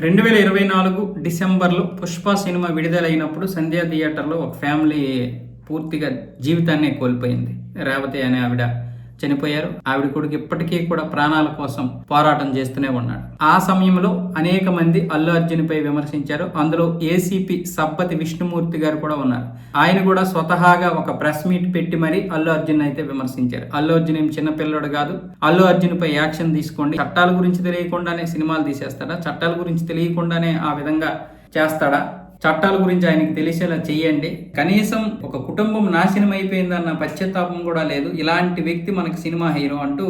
రెండు వేల ఇరవై నాలుగు డిసెంబర్లో పుష్ప సినిమా విడుదలైనప్పుడు సంధ్యా థియేటర్లో ఒక ఫ్యామిలీ పూర్తిగా జీవితాన్నే కోల్పోయింది. రేవతి అనే ఆవిడ చనిపోయారు. ఆవిడ కొడుకు ఇప్పటికీ కూడా ప్రాణాల కోసం పోరాటం చేస్తూనే ఉన్నాడు. ఆ సమయంలో అనేక మంది అల్లు అర్జున్ పై విమర్శించారు. అందులో ఏసీపీ సబ్బతి విష్ణుమూర్తి గారు కూడా ఉన్నారు. ఆయన కూడా స్వతహాగా ఒక ప్రెస్ మీట్ పెట్టి మరీ అల్లు అర్జున్ అయితే విమర్శించారు. అల్లు అర్జున్ ఏం చిన్నపిల్లడు కాదు. అల్లు అర్జున్ పై యాక్షన్ తీసుకోండి. చట్టాల గురించి తెలియకుండానే సినిమాలు తీసేస్తాడా? చట్టాల గురించి తెలియకుండానే ఆ విధంగా చేస్తాడా? చట్టాల గురించి ఆయనకి తెలిసేలా చేయండి కనీసం ఒక కుటుంబం నాశనం అయిపోయిందన్న పశ్చాత్తాపం కూడా లేదు. ఇలాంటి వ్యక్తి మనకి సినిమా హీరో అంటూ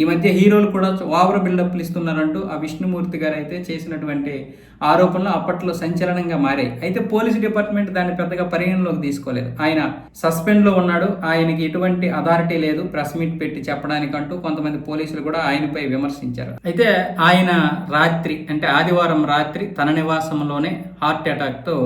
ఈ మధ్య హీరోలు కూడా ఓవర్ బిల్డప్లు ఇస్తున్నారంటూ ఆ విష్ణుమూర్తి గారు అయితే చేసినటువంటి ఆరోపణలు అప్పట్లో సంచలనంగా మారాయి. అయితే పోలీసు డిపార్ట్మెంట్ దాన్ని పెద్దగా పరిగణలోకి తీసుకోలేదు. ఆయన సస్పెండ్లో ఉన్నాడు. ఆయనకి ఎటువంటి అథారిటీ లేదు. ప్రెస్ మీట్ పెట్టి చెప్పడానికంటూ కొంతమంది పోలీసులు కూడా ఆయనపై విమర్శించారు. అయితే ఆయన రాత్రి అంటే ఆదివారం రాత్రి తన నివాసంలోనే హార్ట్ అటాక్తో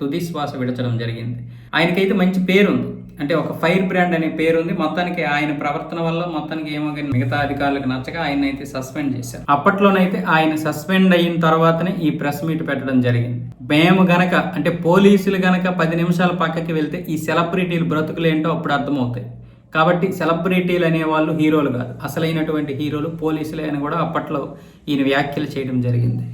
తుది శ్వాస విడచడం జరిగింది. ఆయనకైతే మంచి పేరుంది. అంటే ఒక ఫైర్ బ్రాండ్ అనే పేరు ఉంది మొత్తానికి ఆయన ప్రవర్తన వల్ల మొత్తానికి ఏమో కానీ మిగతా అధికారులకు నచ్చక ఆయన అయితే సస్పెండ్ చేశారు. అప్పట్లోనైతే ఆయన సస్పెండ్ అయిన తర్వాతనే ఈ ప్రెస్ మీట్ పెట్టడం జరిగింది. మేము గనక అంటే పోలీసులు గనక పది నిమిషాల పక్కకి వెళ్తే ఈ సెలబ్రిటీలు బ్రతుకులు ఏంటో అప్పుడు అర్థమవుతాయి. కాబట్టి సెలబ్రిటీలు అనేవాళ్ళు హీరోలు కాదు. అసలైనటువంటి హీరోలు పోలీసులే అని కూడా అప్పట్లో ఈయన వ్యాఖ్యలు చేయడం జరిగింది.